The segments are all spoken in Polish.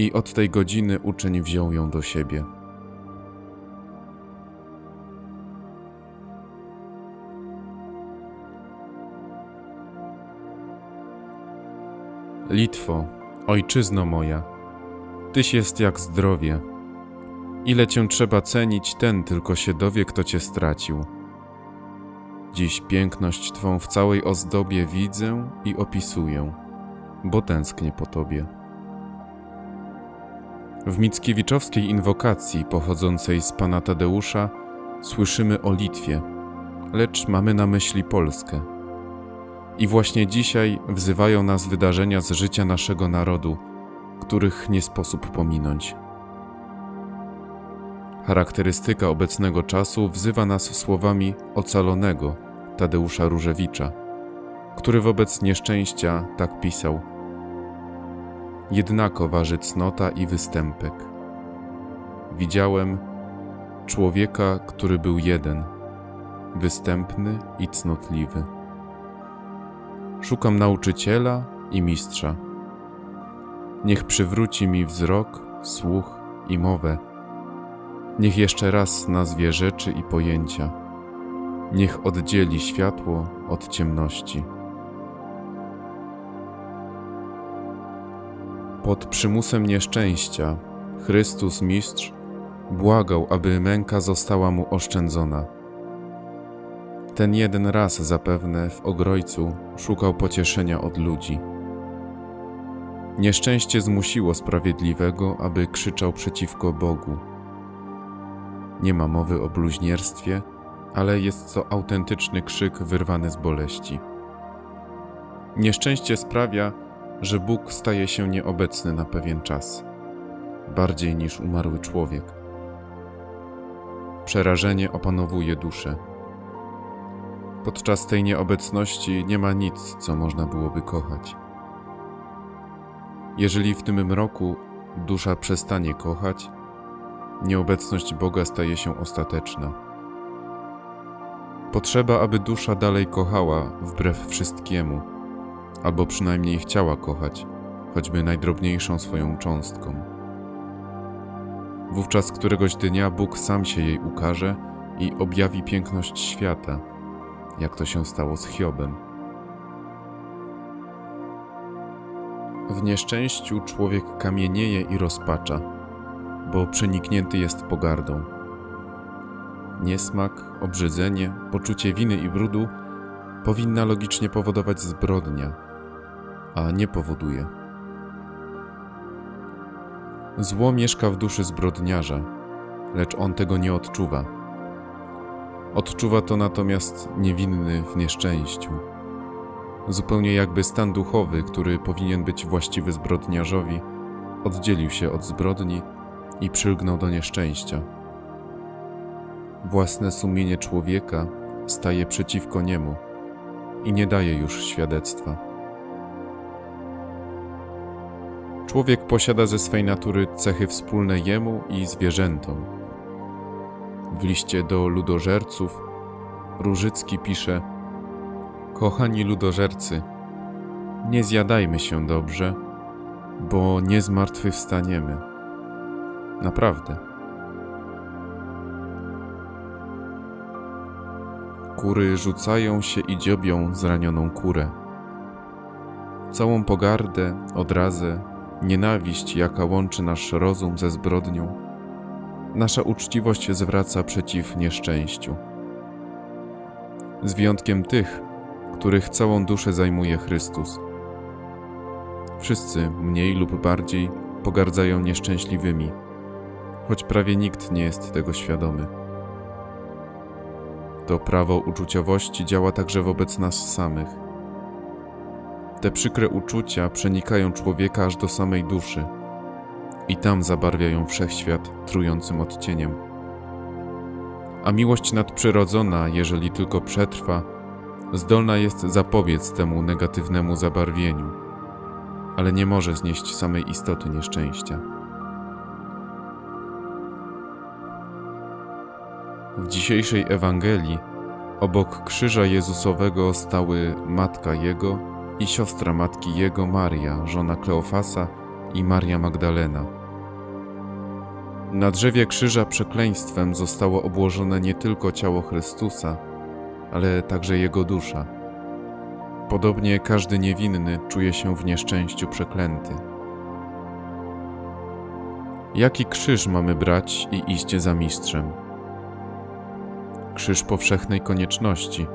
I od tej godziny uczeń wziął ją do siebie. Litwo, ojczyzno moja, Tyś jest jak zdrowie. Ile cię trzeba cenić, ten tylko się dowie, kto cię stracił. Dziś piękność Twą w całej ozdobie widzę i opisuję, bo tęsknię po Tobie. W Mickiewiczowskiej inwokacji pochodzącej z pana Tadeusza słyszymy o Litwie, lecz mamy na myśli Polskę. I właśnie dzisiaj wzywają nas wydarzenia z życia naszego narodu, których nie sposób pominąć. Charakterystyka obecnego czasu wzywa nas słowami ocalonego Tadeusza Różewicza, który wobec nieszczęścia tak pisał: Jednako waży cnota i występek. Widziałem człowieka, który był jeden, występny i cnotliwy. Szukam nauczyciela i mistrza. Niech przywróci mi wzrok, słuch i mowę. Niech jeszcze raz nazwie rzeczy i pojęcia. Niech oddzieli światło od ciemności. Pod przymusem nieszczęścia Chrystus Mistrz błagał, aby męka została mu oszczędzona. Ten jeden raz zapewne w ogrojcu szukał pocieszenia od ludzi. Nieszczęście zmusiło sprawiedliwego, aby krzyczał przeciwko Bogu. Nie ma mowy o bluźnierstwie, ale jest to autentyczny krzyk wyrwany z boleści. Nieszczęście sprawia, że Bóg staje się nieobecny na pewien czas, bardziej niż umarły człowiek. Przerażenie opanowuje duszę. Podczas tej nieobecności nie ma nic, co można byłoby kochać. Jeżeli w tym mroku dusza przestanie kochać, nieobecność Boga staje się ostateczna. Potrzeba, aby dusza dalej kochała wbrew wszystkiemu, albo przynajmniej chciała kochać, choćby najdrobniejszą swoją cząstką. Wówczas któregoś dnia Bóg sam się jej ukaże i objawi piękność świata, jak to się stało z Hiobem. W nieszczęściu człowiek kamienieje i rozpacza, bo przeniknięty jest pogardą. Niesmak, obrzydzenie, poczucie winy i brudu powinna logicznie powodować zbrodnia, a nie powoduje. Zło mieszka w duszy zbrodniarza, lecz on tego nie odczuwa. Odczuwa to natomiast niewinny w nieszczęściu. Zupełnie jakby stan duchowy, który powinien być właściwy zbrodniarzowi, oddzielił się od zbrodni i przylgnął do nieszczęścia. Własne sumienie człowieka staje przeciwko niemu i nie daje już świadectwa. Człowiek posiada ze swej natury cechy wspólne jemu i zwierzętom. W liście do ludożerców Różycki pisze: Kochani ludożercy, nie zjadajmy się dobrze, bo nie zmartwychwstaniemy. Naprawdę. Kury rzucają się i dziobią zranioną kurę. Całą pogardę, odrazę, nienawiść, jaka łączy nasz rozum ze zbrodnią, nasza uczciwość zwraca przeciw nieszczęściu. Z wyjątkiem tych, których całą duszę zajmuje Chrystus. Wszyscy, mniej lub bardziej, pogardzają nieszczęśliwymi, choć prawie nikt nie jest tego świadomy. To prawo uczuciowości działa także wobec nas samych. Te przykre uczucia przenikają człowieka aż do samej duszy i tam zabarwiają wszechświat trującym odcieniem. A miłość nadprzyrodzona, jeżeli tylko przetrwa, zdolna jest zapobiec temu negatywnego zabarwieniu, ale nie może znieść samej istoty nieszczęścia. W dzisiejszej Ewangelii obok krzyża Jezusowego stały matka Jego i siostra matki Jego Maria, żona Kleofasa i Maria Magdalena. Na drzewie krzyża przekleństwem zostało obłożone nie tylko ciało Chrystusa, ale także Jego dusza. Podobnie każdy niewinny czuje się w nieszczęściu przeklęty. Jaki krzyż mamy brać i iść za mistrzem? Krzyż powszechnej konieczności,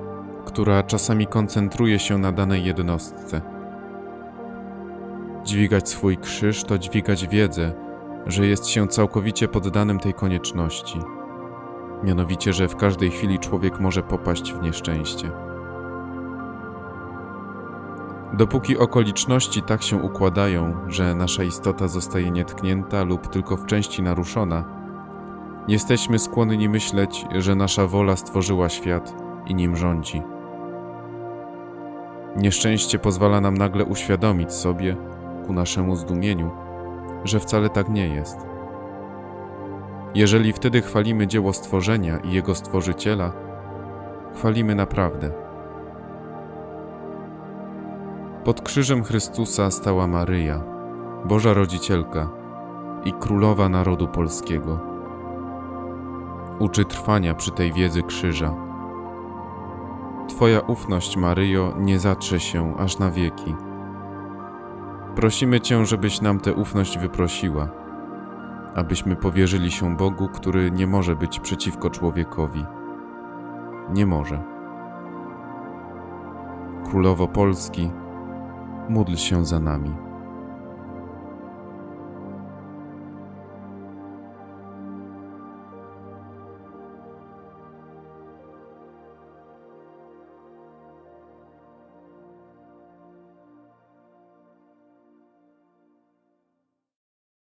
która czasami koncentruje się na danej jednostce. Dźwigać swój krzyż to dźwigać wiedzę, że jest się całkowicie poddanym tej konieczności. Mianowicie, że w każdej chwili człowiek może popaść w nieszczęście. Dopóki okoliczności tak się układają, że nasza istota zostaje nietknięta lub tylko w części naruszona, jesteśmy skłonni myśleć, że nasza wola stworzyła świat i nim rządzi. Nieszczęście pozwala nam nagle uświadomić sobie, ku naszemu zdumieniu, że wcale tak nie jest. Jeżeli wtedy chwalimy dzieło stworzenia i jego stworzyciela, chwalimy naprawdę. Pod krzyżem Chrystusa stała Maryja, Boża Rodzicielka i Królowa Narodu Polskiego. Uczy trwania przy tej wiedzy krzyża. Twoja ufność, Maryjo, nie zatrze się aż na wieki. Prosimy Cię, żebyś nam tę ufność wyprosiła, abyśmy powierzyli się Bogu, który nie może być przeciwko człowiekowi. Nie może. Królowo Polski, módl się za nami.